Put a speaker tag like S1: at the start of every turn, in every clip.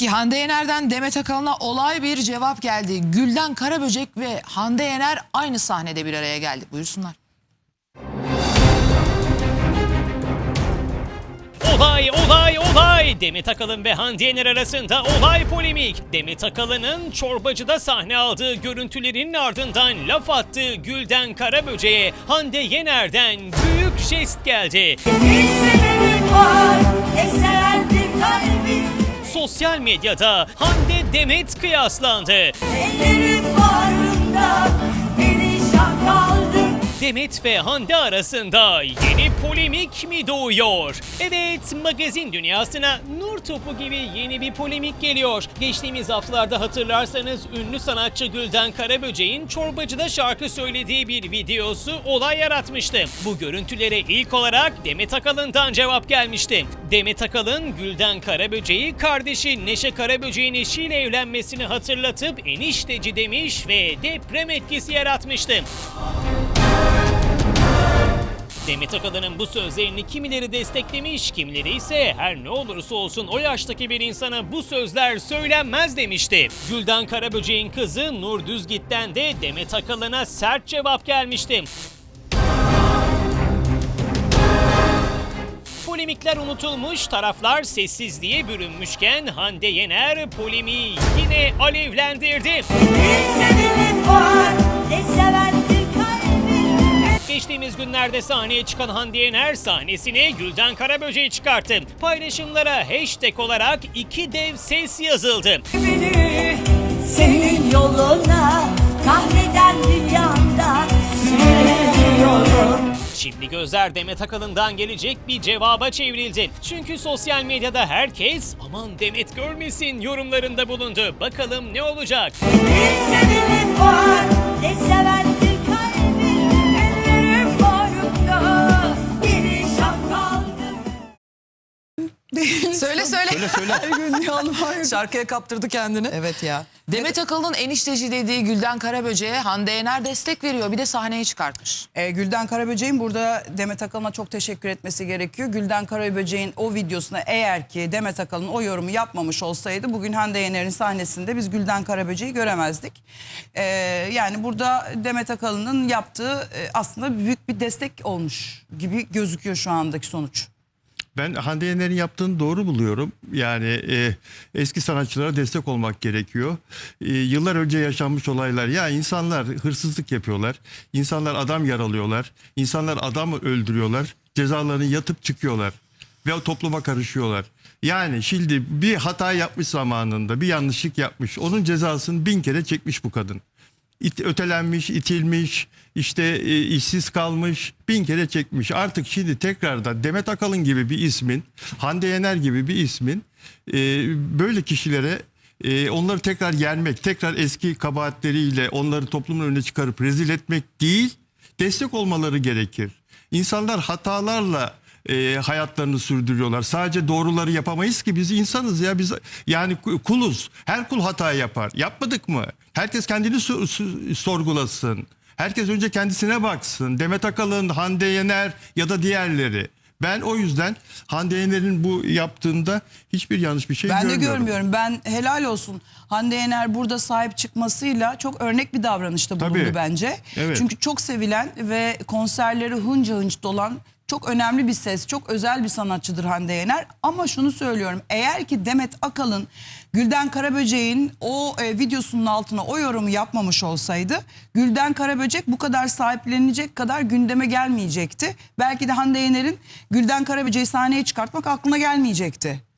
S1: Peki Hande Yener'den Demet Akalın'a olay bir cevap geldi. Gülden Karaböcek ve Hande Yener aynı sahnede bir araya geldi. Buyursunlar.
S2: Olay olay olay Demet Akalın ve Hande Yener arasında olay polemik. Demet Akalın'ın çorbacıda sahne aldığı görüntülerin ardından laf attığı Gülden Karaböce'ye Hande Yener'den büyük jest geldi.
S3: Bir var Eser bir kalbim
S2: Sosyal medyada Hande Demet kıyaslandı.
S3: Ellerim bağrımda
S2: Demet ve Hande arasında yeni polemik mi doğuyor? Evet, magazin dünyasına nur topu gibi yeni bir polemik geliyor. Geçtiğimiz haftalarda hatırlarsanız ünlü sanatçı Gülden Karaböcek'in çorbacıda şarkı söylediği bir videosu olay yaratmıştı. Bu görüntülere ilk olarak Demet Akalın'dan cevap gelmişti. Demet Akalın, Gülden Karaböcek'i kardeşi Neşe Karaböcek'in eşiyle evlenmesini hatırlatıp enişteci demiş ve deprem etkisi yaratmıştı. Demet Akalın'ın bu sözlerini kimileri desteklemiş, kimileri ise her ne olursa olsun o yaştaki bir insana bu sözler söylenmez demişti. Gülden Karaböcek'in kızı Nur Düzgit'ten de Demet Akalın'a sert cevap gelmişti. Polemikler unutulmuş, taraflar sessizliğe bürünmüşken Hande Yener polemiği yine alevlendirdi.
S3: Sebebi var
S2: Geçtiğimiz günlerde sahneye çıkan Hande Yener sahnesine Gülden Karaböcek'i çıkarttı. Paylaşımlara hashtag olarak iki dev ses yazıldı.
S3: Beni senin yoluna Kahreden Sürüyorum
S2: Şimdi gözler Demet Akalın'dan gelecek bir cevaba çevrildi. Çünkü sosyal medyada herkes aman Demet görmesin yorumlarında bulundu. Bakalım ne olacak?
S3: Bir sebebi var Eser bir
S1: Söyle söyle.
S4: Söyle söyle.
S1: Şarkıya kaptırdı kendini.
S4: evet ya.
S1: Demet Akalın enişteci dediği Gülden Karaböcek'e Hande Yener destek veriyor. Bir de sahneye çıkartmış.
S4: Ee, Gülden Karaböcek'in burada Demet Akalın'a çok teşekkür etmesi gerekiyor. Gülden Karaböcek'in o videosuna eğer ki Demet Akalın o yorumu yapmamış olsaydı bugün Hande Yener'in sahnesinde biz Gülden Karaböcek'i göremezdik. Ee, yani burada Demet Akalın'ın yaptığı e, aslında büyük bir destek olmuş gibi gözüküyor şu andaki sonuç.
S5: Ben Hande Yener'in yaptığını doğru buluyorum. Yani e, eski sanatçılara destek olmak gerekiyor. E, yıllar önce yaşanmış olaylar. Ya insanlar hırsızlık yapıyorlar. İnsanlar adam yaralıyorlar. İnsanlar adam öldürüyorlar. Cezalarını yatıp çıkıyorlar. Ve topluma karışıyorlar. Yani şimdi bir hata yapmış zamanında, bir yanlışlık yapmış. Onun cezasını bin kere çekmiş bu kadın. İt, ötelenmiş, itilmiş, işte e, işsiz kalmış, bin kere çekmiş. Artık şimdi tekrardan Demet Akalın gibi bir ismin, Hande Yener gibi bir ismin e, böyle kişilere e, onları tekrar yenmek, tekrar eski kabahatleriyle onları toplumun önüne çıkarıp rezil etmek değil, destek olmaları gerekir. İnsanlar hatalarla e, hayatlarını sürdürüyorlar. Sadece doğruları yapamayız ki biz insanız ya biz yani ku- kuluz. Her kul hata yapar. Yapmadık mı? Herkes kendini so- so- sorgulasın. Herkes önce kendisine baksın. Demet Akalın, Hande Yener ya da diğerleri. Ben o yüzden Hande Yener'in bu yaptığında hiçbir yanlış bir şey
S4: Ben de
S5: görmüyorum.
S4: görmüyorum. Ben helal olsun Hande Yener burada sahip çıkmasıyla çok örnek bir davranışta bulundu
S5: Tabii.
S4: bence.
S5: Evet.
S4: Çünkü çok sevilen ve konserleri hınca hınç dolan çok önemli bir ses, çok özel bir sanatçıdır Hande Yener. Ama şunu söylüyorum. Eğer ki Demet Akalın Gülden Karaböcek'in o e, videosunun altına o yorumu yapmamış olsaydı Gülden Karaböcek bu kadar sahiplenecek kadar gündeme gelmeyecekti. Belki de Hande Yener'in Gülden Karaböcek'i sahneye çıkartmak aklına gelmeyecekti.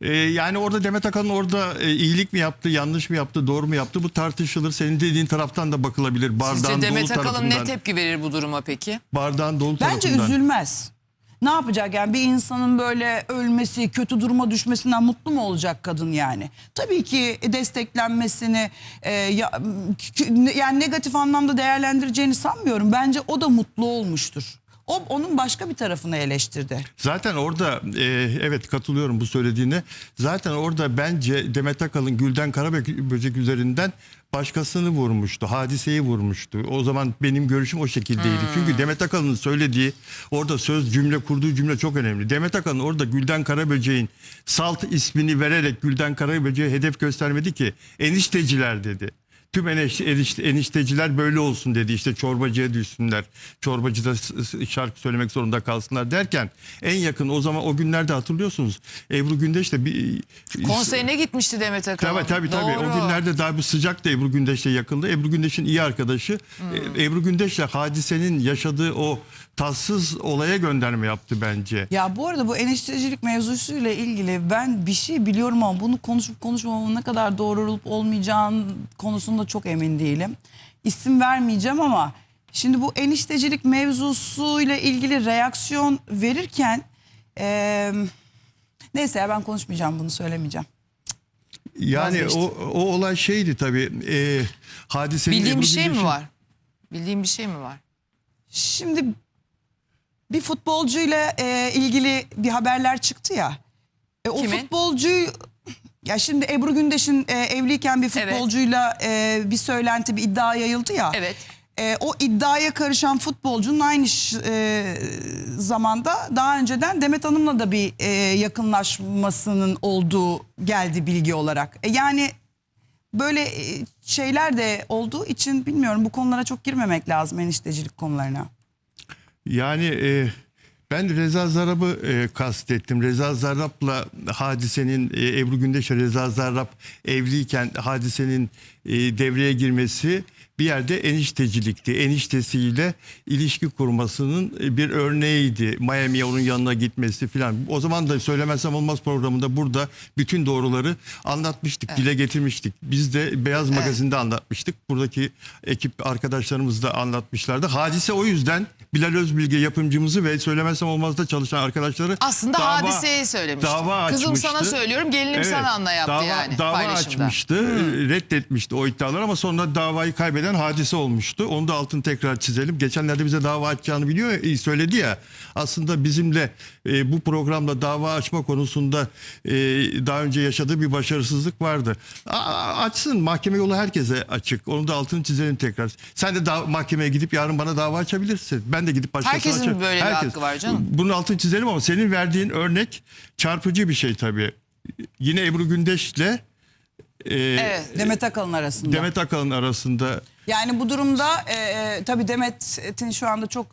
S5: Ee, yani orada Demet Akalın orada e, iyilik mi yaptı, yanlış mı yaptı, doğru mu yaptı bu tartışılır. Senin dediğin taraftan da bakılabilir. Bardağın
S1: Sizce Demet
S5: dolu
S1: Akalın ne tepki verir bu duruma peki?
S5: Bardağın dolu
S4: Bence
S5: tarafından.
S4: üzülmez. Ne yapacak yani bir insanın böyle ölmesi, kötü duruma düşmesinden mutlu mu olacak kadın yani? Tabii ki desteklenmesini e, ya, yani negatif anlamda değerlendireceğini sanmıyorum. Bence o da mutlu olmuştur. O onun başka bir tarafını eleştirdi.
S5: Zaten orada e, evet katılıyorum bu söylediğine. Zaten orada bence Demet Akalın Gülden Karaböcek üzerinden başkasını vurmuştu. Hadiseyi vurmuştu. O zaman benim görüşüm o şekildeydi. Çünkü Demet Akalın'ın söylediği orada söz cümle kurduğu cümle çok önemli. Demet Akalın orada Gülden Karaböcek'in salt ismini vererek Gülden Karaböcek'e hedef göstermedi ki enişteciler dedi. Tüm enişte, enişte- enişteciler böyle olsun dedi. İşte çorbacıya düşsünler. Çorbacıda şarkı söylemek zorunda kalsınlar derken en yakın o zaman o günlerde hatırlıyorsunuz. Ebru Gündeş de bir
S1: Konserine gitmişti Demet Akalın.
S5: Tabii tabii tabii.
S1: Doğru.
S5: O günlerde daha bir sıcak da Ebru Gündeş'le yakındı. Ebru Gündeş'in iyi arkadaşı.
S1: Hmm.
S5: E, Ebru Gündeş'le hadisenin yaşadığı o tatsız olaya gönderme yaptı bence.
S4: Ya bu arada bu eniştecilik mevzusuyla ilgili ben bir şey biliyorum ama bunu konuşup konuşmamamın ne kadar doğru olup olmayacağın konusunda çok emin değilim. İsim vermeyeceğim ama şimdi bu eniştecilik mevzusuyla ilgili reaksiyon verirken eee, neyse ya ben konuşmayacağım bunu söylemeyeceğim.
S5: Yani o,
S4: Vazgeçtim.
S5: o olay şeydi tabii. E, hadisenin
S1: Bildiğin
S5: Ebru
S1: bir şey mi
S5: Gündeş'in-
S1: var? Bildiğin bir şey mi var?
S4: Şimdi bir futbolcuyla e, ilgili bir haberler çıktı ya. E, o
S1: Kimin?
S4: futbolcuyu ya şimdi Ebru Gündeş'in e, evliyken bir
S1: Evet.
S4: futbolcuyla e, bir söylenti, bir iddia yayıldı ya.
S1: Evet.
S4: E, o iddiaya karışan futbolcunun aynı ş- e, zamanda daha önceden Demet Hanım'la da bir e, yakınlaşmasının olduğu geldi bilgi olarak. E, yani böyle e, şeyler de olduğu için bilmiyorum bu konulara çok girmemek lazım eniştecilik konularına.
S5: Yani e, ben Reza Zarrab'ı e, kastettim. Reza Zarrab'la hadisenin e, Ebru Gündeş'le Reza Zarrab evliyken hadisenin e, devreye girmesi bir yerde eniştecilikti. Eniştesiyle ilişki kurmasının e, bir örneğiydi. Miami'ye onun yanına gitmesi falan. O zaman da söylemezsem olmaz programında burada bütün doğruları anlatmıştık, dile getirmiştik. Biz de Beyaz Magazin'de anlatmıştık. Buradaki ekip arkadaşlarımız da anlatmışlardı. Hadise o yüzden Bilal Özbilge yapımcımızı ve söylemezsem olmazda çalışan arkadaşları
S1: Aslında
S5: dava-
S1: hadiseyi söylemişti.
S5: Dava
S1: Kızım
S5: açmıştı.
S1: sana söylüyorum, gelinim sana anla yaptı
S5: dava,
S1: yani
S5: Dava açmıştı, reddetmişti o iddiaları ama sonra davayı kaybeden hadise olmuştu. Onu da altını tekrar çizelim. Geçenlerde bize dava açacağını biliyor, söyledi ya. Aslında bizimle e, bu programda dava açma konusunda e, daha önce yaşadığı bir başarısızlık vardı. A- açsın mahkeme yolu herkese açık. Onu da altını çizelim tekrar. Sen de da- mahkemeye gidip yarın bana dava açabilirsin. Ben de gidip başkasına
S1: Herkesin
S5: açarım.
S1: böyle bir hakkı var canım.
S5: Bunun altını çizelim ama senin verdiğin örnek çarpıcı bir şey tabii. Yine Ebru Gündeş'le e,
S1: Evet.
S4: Demet Akalın arasında.
S5: Demet Akalın arasında
S4: Yani bu durumda e, e, tabii Demet'in şu anda çok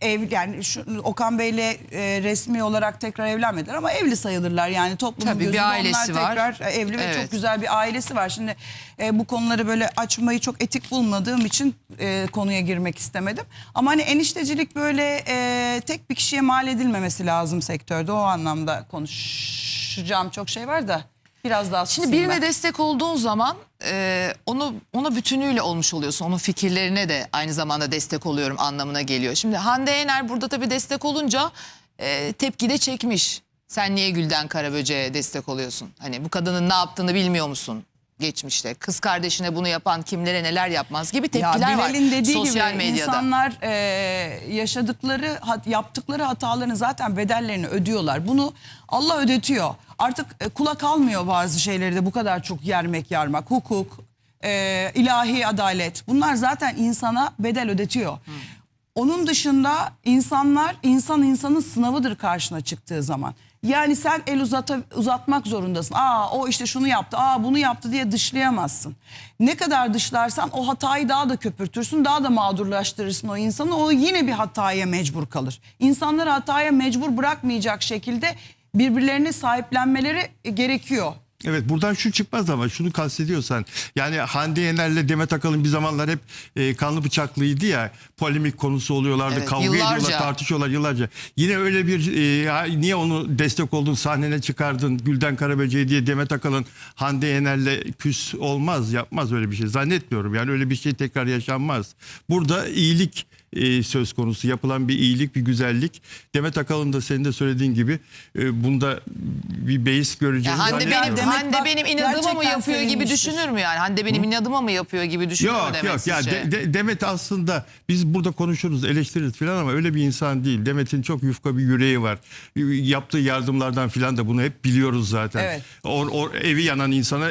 S4: ev yani şu, Okan Bey'le e, resmi olarak tekrar evlenmediler ama evli sayılırlar yani toplumun
S1: Tabii, bir
S4: gözünde
S1: ailesi
S4: onlar
S1: var.
S4: tekrar e, evli ve
S1: Evet.
S4: çok güzel bir ailesi var. Şimdi e, bu konuları böyle açmayı çok etik bulmadığım için e, konuya girmek istemedim. Ama hani eniştecilik böyle e, tek bir kişiye mal edilmemesi lazım sektörde o anlamda konuşacağım çok şey var da biraz daha
S1: Şimdi birine
S4: ben.
S1: destek olduğun zaman e, onu ona bütünüyle olmuş oluyorsun. Onun fikirlerine de aynı zamanda destek oluyorum anlamına geliyor. Şimdi Hande Yener burada tabii destek olunca e, tepki de çekmiş. Sen niye Gülden Karaböcek'e destek oluyorsun? Hani bu kadının ne yaptığını bilmiyor musun? Geçmişte kız kardeşine bunu yapan kimlere neler yapmaz gibi tepkiler
S4: ya
S1: var
S4: dediği
S1: sosyal
S4: gibi
S1: medyada.
S4: insanlar e, yaşadıkları hat- yaptıkları hataların zaten bedellerini ödüyorlar. Bunu Allah ödetiyor. Artık e, kulak almıyor bazı şeyleri de bu kadar çok yermek yarmak. Hukuk, e, ilahi adalet bunlar zaten insana bedel ödetiyor. Onun dışında insanlar insan insanın sınavıdır karşına çıktığı zaman. Yani sen el uzata, uzatmak zorundasın. Aa o işte şunu yaptı, aa bunu yaptı diye dışlayamazsın. Ne kadar dışlarsan o hatayı daha da köpürtürsün, daha da mağdurlaştırırsın o insanı. O yine bir hataya mecbur kalır. İnsanları hataya mecbur bırakmayacak şekilde birbirlerini sahiplenmeleri gerekiyor.
S5: Evet buradan şu çıkmaz ama şunu kastediyorsan yani Hande Yener'le Demet Akalın bir zamanlar hep e, kanlı bıçaklıydı ya polemik konusu oluyorlardı
S1: Evet,
S5: kavga
S1: yıllarca.
S5: ediyorlar tartışıyorlar yıllarca. Yine öyle bir e, niye onu destek oldun sahnene çıkardın Gülden Karaböcek'i diye Demet Akalın Hande Yener'le küs olmaz yapmaz öyle bir şey zannetmiyorum yani öyle bir şey tekrar yaşanmaz. Burada iyilik e, söz konusu. Yapılan bir iyilik, bir güzellik. Demet Akalın da senin de söylediğin gibi e, bunda bir beis göreceğini
S1: Ya Hande benim,
S4: Demek
S1: Hande
S4: bak,
S1: benim inadıma mı
S4: gerçekten
S1: yapıyor gibi
S4: sevinmiştir.
S1: düşünür mü yani? Hande benim inadıma mı yapıyor gibi düşünür mü
S5: Yok
S1: Demet
S5: yok ya
S1: sizce?
S5: De- De- Demet aslında biz burada konuşuruz eleştiririz falan ama öyle bir insan değil. Demet'in çok yufka bir yüreği var. Yaptığı yardımlardan falan da bunu hep biliyoruz zaten.
S4: Evet.
S5: O, o evi yanan insana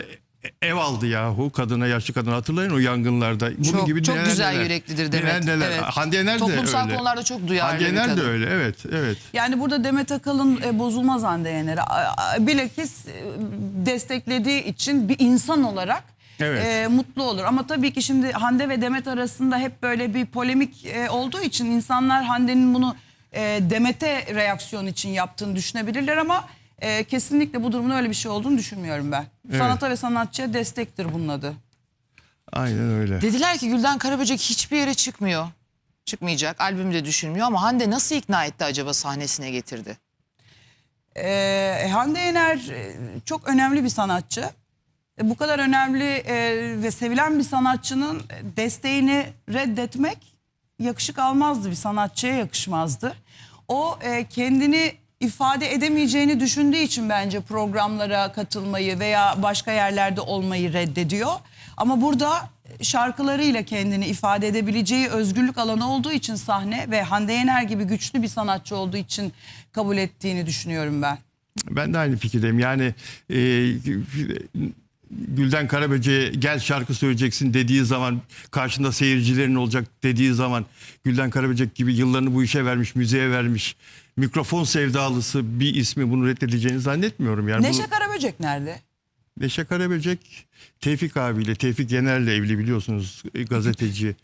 S5: ev aldı yahu kadına yaşlı kadına hatırlayın o yangınlarda. Bunun
S1: Çok-
S5: gibi
S1: çok güzel
S5: neler.
S1: yüreklidir Demet.
S5: Neler neler.
S1: Evet.
S5: Hande Yener de
S1: Toplumsal
S5: öyle.
S1: konularda çok duyarlı
S5: Hande Yener de
S1: kadın.
S5: öyle evet evet.
S4: Yani burada Demet Akalın e, bozulmaz Hande Yener'e. Bilakis e, desteklediği için bir insan olarak
S5: Evet.
S4: e, mutlu olur. Ama tabii ki şimdi Hande ve Demet arasında hep böyle bir polemik e, olduğu için insanlar Hande'nin bunu e, Demet'e reaksiyon için yaptığını düşünebilirler ama e, kesinlikle bu durumun öyle bir şey olduğunu düşünmüyorum ben.
S5: Evet.
S4: Sanata ve sanatçıya destektir bunun adı.
S5: Aynen öyle.
S1: Dediler ki Gülden Karaböcek hiçbir yere çıkmıyor. Çıkmayacak. Albümde düşünmüyor ama Hande nasıl ikna etti acaba sahnesine getirdi?
S4: Ee, Hande Yener e, çok önemli bir sanatçı. E, Bu kadar önemli e, ve sevilen bir sanatçının desteğini reddetmek yakışık almazdı bir sanatçıya yakışmazdı. O e, kendini ifade edemeyeceğini düşündüğü için bence programlara katılmayı veya başka yerlerde olmayı reddediyor. Ama burada şarkılarıyla kendini ifade edebileceği özgürlük alanı olduğu için sahne ve Hande Yener gibi güçlü bir sanatçı olduğu için kabul ettiğini düşünüyorum ben.
S5: Ben de aynı fikirdeyim. Yani e, Gülden Karaböcek'e gel şarkı söyleyeceksin dediği zaman karşında seyircilerin olacak dediği zaman Gülden Karaböcek gibi yıllarını bu işe vermiş, müziğe vermiş mikrofon sevdalısı bir ismi bunu reddedeceğini zannetmiyorum. Yani
S4: Neşe
S5: bu,
S4: Karaböcek nerede?
S5: Neşe Karaböcek Tevfik abiyle, Tevfik Yener'le evli biliyorsunuz e, gazeteci.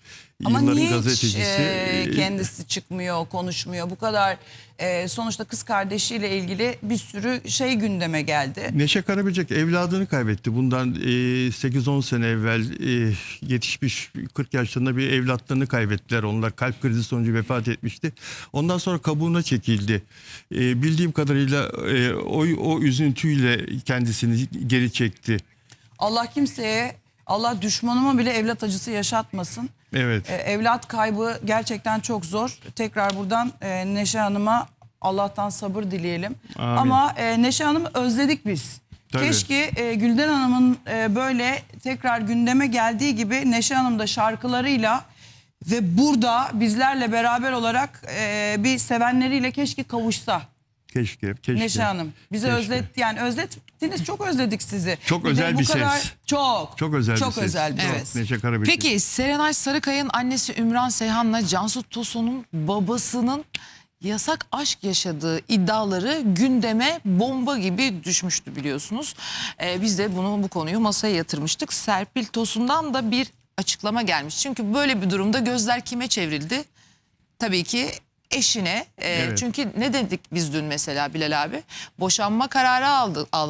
S4: Ama
S5: yılların
S4: niye hiç
S5: gazetecisi.
S4: e,
S5: E,
S4: kendisi çıkmıyor, konuşmuyor? Bu kadar e, sonuçta kız kardeşiyle ilgili bir sürü şey gündeme geldi.
S5: Neşe Karaböcek evladını kaybetti. Bundan e, 8-10 sene evvel e, yetişmiş 40 yaşlarında bir evlatlarını kaybettiler. Onlar kalp krizi sonucu vefat etmişti. Ondan sonra kabuğuna çekildi. E, bildiğim kadarıyla e, o, o üzüntüyle kendisini geri çekti.
S4: Allah kimseye, Allah düşmanıma bile evlat acısı yaşatmasın.
S5: Evet.
S4: E, evlat kaybı gerçekten çok zor. Tekrar buradan e, Neşe Hanım'a Allah'tan sabır dileyelim.
S5: Amin.
S4: Ama e, Neşe Hanım'ı özledik biz.
S5: Tabii.
S4: Keşke e, Gülden Hanım'ın e, böyle tekrar gündeme geldiği gibi Neşe Hanım da şarkılarıyla ve burada bizlerle beraber olarak e, bir sevenleriyle keşke kavuşsa.
S5: Keşke, keşke.
S4: Neşe Hanım. Bizi
S5: Keşke.
S4: özlet yani özlettiniz çok özledik sizi.
S5: Çok
S4: de
S5: özel bir
S4: kadar-
S5: ses.
S4: Çok.
S5: Çok özel
S4: çok
S5: bir ses.
S4: özel bir
S5: Çok.
S4: ses.
S5: Neşe Karaböcek.
S1: Peki Serenay Sarıkaya'nın annesi Ümran Seyhan'la Cansu Tosun'un babasının yasak aşk yaşadığı iddiaları gündeme bomba gibi düşmüştü biliyorsunuz. Ee, biz de bunu bu konuyu masaya yatırmıştık. Serpil Tosun'dan da bir açıklama gelmiş. Çünkü böyle bir durumda gözler kime çevrildi? Tabii ki eşine. Ee,
S5: Evet.
S1: Çünkü ne dedik biz dün mesela Bilal abi? Boşanma kararı aldı, aldı